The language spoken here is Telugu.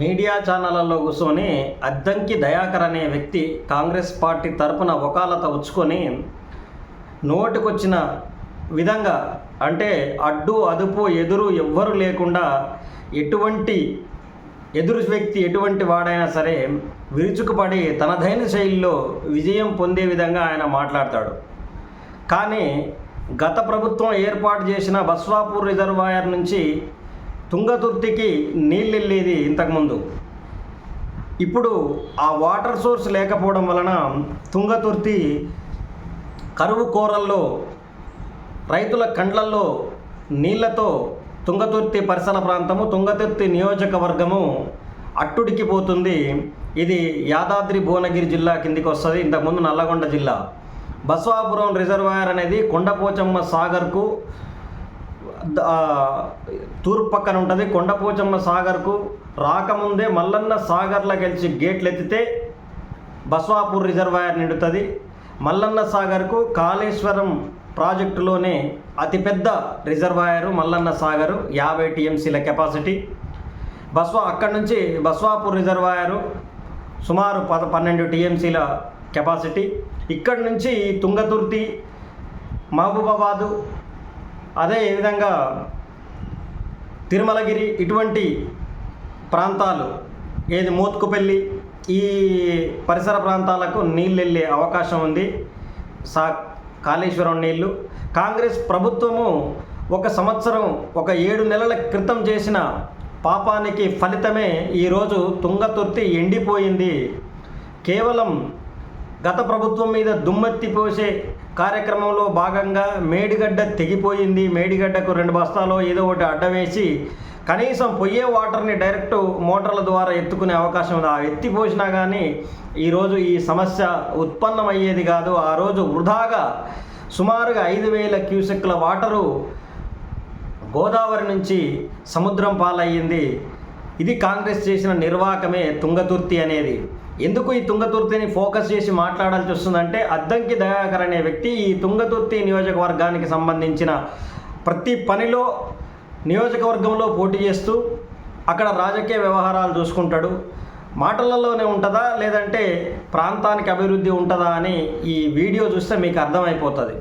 మీడియా ఛానళ్ళలో కూర్చొని అద్దంకి దయాకర్ అనే వ్యక్తి కాంగ్రెస్ పార్టీ తరపున వకాలత ఉచ్చుకొని నోటికొచ్చిన విధంగా అంటే అడ్డు అదుపు ఎదురు ఎవ్వరు లేకుండా ఎటువంటి ఎదురు వ్యక్తి ఎటువంటి వాడైనా సరే విరుచుకుపడి తనదైన శైలిలో విజయం పొందే విధంగా ఆయన మాట్లాడతాడు. కానీ గత ప్రభుత్వం ఏర్పాటు చేసిన బస్వాపూర్ రిజర్వాయర్ నుంచి తుంగతుర్తికి నీళ్ళు వెళ్ళేది ఇంతకుముందు. ఇప్పుడు ఆ వాటర్ సోర్స్ లేకపోవడం వలన తుంగతుర్తి కరువు కోరల్లో రైతుల కండ్లల్లో నీళ్ళతో తుంగతుర్తి పరిసర ప్రాంతము తుంగతుర్తి నియోజకవర్గము అట్టుడికి పోతుంది ఇది యాదాద్రి భువనగిరి జిల్లా కిందికి వస్తుంది. ఇంతకుముందు నల్లగొండ జిల్లా. బసవాపురం రిజర్వాయర్ అనేది కొండపోచమ్మ సాగర్కు తూర్పు పక్కన ఉంటుంది. కొండపోచమ్మ సాగర్కు రాకముందే మల్లన్న సాగర్లో కలిసి గేట్లు ఎత్తితే బస్వాపూర్ రిజర్వాయర్ నిండుతుంది. మల్లన్న సాగర్కు కాళేశ్వరం ప్రాజెక్టులోనే అతిపెద్ద రిజర్వాయరు మల్లన్న సాగరు యాభై టీఎంసీల కెపాసిటీ. బస్వా అక్కడి నుంచి బస్వాపూర్ రిజర్వాయరు సుమారు పద పన్నెండు టీఎంసీల కెపాసిటీ. ఇక్కడి నుంచి తుంగతుర్తి మహబూబాబాదు అదే విధంగా తిరుమలగిరి ఇటువంటి ప్రాంతాలు ఏది మోత్కుపల్లి ఈ పరిసర ప్రాంతాలకు నీళ్ళు వెళ్ళే అవకాశం ఉంది. సా కాళేశ్వరం నీళ్ళు. కాంగ్రెస్ ప్రభుత్వము ఒక సంవత్సరం ఒక ఏడు నెలల క్రితం చేసిన పాపానికి ఫలితమే ఈరోజు తుంగతుర్తి ఎండిపోయింది. కేవలం గత ప్రభుత్వం మీద దుమ్మెత్తి పోసే కార్యక్రమంలో భాగంగా మేడిగడ్డ తెగిపోయింది. మేడిగడ్డకు రెండు బస్తాలో ఏదో ఒకటి అడ్డవేసి కనీసం పొయ్యే వాటర్ని డైరెక్ట్ మోటార్ల ద్వారా ఎత్తుకునే అవకాశం ఉంది. ఆ ఎత్తి పోసినా కానీ ఈరోజు ఈ సమస్య ఉత్పన్నమయ్యేది కాదు. ఆ రోజు వృధాగా సుమారుగా ఐదు వేల క్యూసెక్ల వాటరు గోదావరి నుంచి సముద్రం పాలయ్యింది. ఇది కాంగ్రెస్ చేసిన నిర్వాకమే తుంగతుర్తి అనేది. ఎందుకు ఈ తుంగతుర్తిని ఫోకస్ చేసి మాట్లాడాల్సి వస్తుందంటే అద్దంకి దయాకర్ అనే వ్యక్తి ఈ తుంగతుర్తి నియోజకవర్గానికి సంబంధించిన ప్రతి పనిలో నియోజకవర్గంలో పోటీ చేస్తూ అక్కడ రాజకీయ వ్యవహారాలు చూసుకుంటాడు. మాటలలోనే ఉంటుందా లేదంటే ప్రాంతానికి అభివృద్ధి ఉంటుందా అని ఈ వీడియో చూస్తే మీకు అర్థమైపోతుంది.